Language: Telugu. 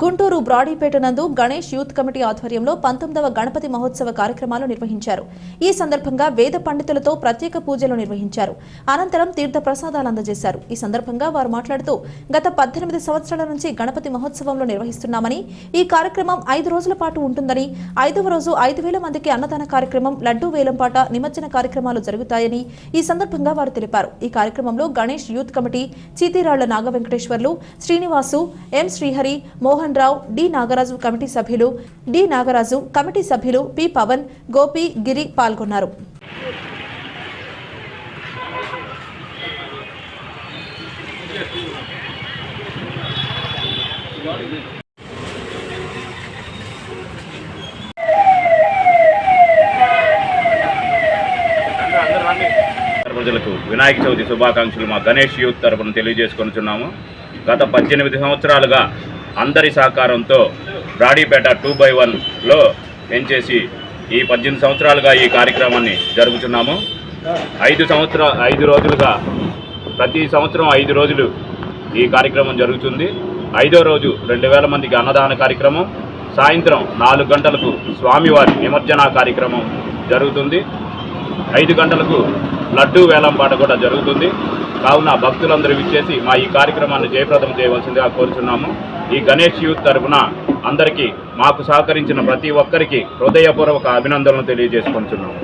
గుంటూరు బ్రాడీపేట నందు గణేష్ యూత్ కమిటీ ఆధ్వర్యంలో పంతొమ్మిదవ గణపతి మహోత్సవ కార్యక్రమాలు నిర్వహించారు. ఈ సందర్భంగా వేద పండితులతో ప్రత్యేక పూజలు నిర్వహించారు. అనంతరం తీర్థ ప్రసాదాలు అందజేశారు. ఈ సందర్భంగా వారు మాట్లాడుతూ గత పద్దెనిమిది సంవత్సరాల నుంచి గణపతి మహోత్సవంలో నిర్వహిస్తున్నామని ఈ కార్యక్రమం ఐదు రోజుల పాటు ఉంటుందని ఐదవ రోజు ఐదు వేల మందికి అన్నదాన కార్యక్రమం లడ్డూ వేలంపాట నిమజ్జన కార్యక్రమాలు జరుగుతాయని ఈ సందర్భంగా వారు తెలిపారు. ఈ కార్యక్రమంలో Ganesh youth committee Cheetiralla Naga Venkateswarlu Srinivasu M Srihari Mohan Mohan Rao D Nagaraju committee సభ్యులు డి నాగరాజు కమిటీ సభ్యులు పి పవన్ గోపి గిరి పాల్గొన్నారు. ప్రజలకు వినాయక చవితి శుభాకాంక్షలు మా గణేష్ యూత్ తరఫున తెలియజేసుకొనిచున్నాము. గత పద్దెనిమిది సంవత్సరాలుగా అందరి సహకారంతో బ్రాడీపేట టూ బై వన్లో పెంచేసి ఈ పద్దెనిమిది సంవత్సరాలుగా ఈ కార్యక్రమాన్ని జరుపుతున్నాము ఐదు సంవత్సర ఐదు రోజులుగా ప్రతి సంవత్సరం ఐదు రోజులు ఈ కార్యక్రమం జరుగుతుంది. ఐదో రోజు రెండు వేల మందికి అన్నదాన కార్యక్రమం. సాయంత్రం నాలుగు గంటలకు స్వామివారి నిమజ్జన కార్యక్రమం జరుగుతుంది. ఐదు గంటలకు లడ్డూ వేలంపాట కూడా జరుగుతుంది. కావున భక్తులందరూ విచ్చేసి మా ఈ కార్యక్రమాన్ని జయప్రదం చేయవలసిందిగా కోరుచున్నాము. ఈ గణేష్ యూత్ తరఫున అందరికీ మాకు సహకరించిన ప్రతి ఒక్కరికి హృదయపూర్వక అభినందనలు తెలియజేసుకుంటున్నాము.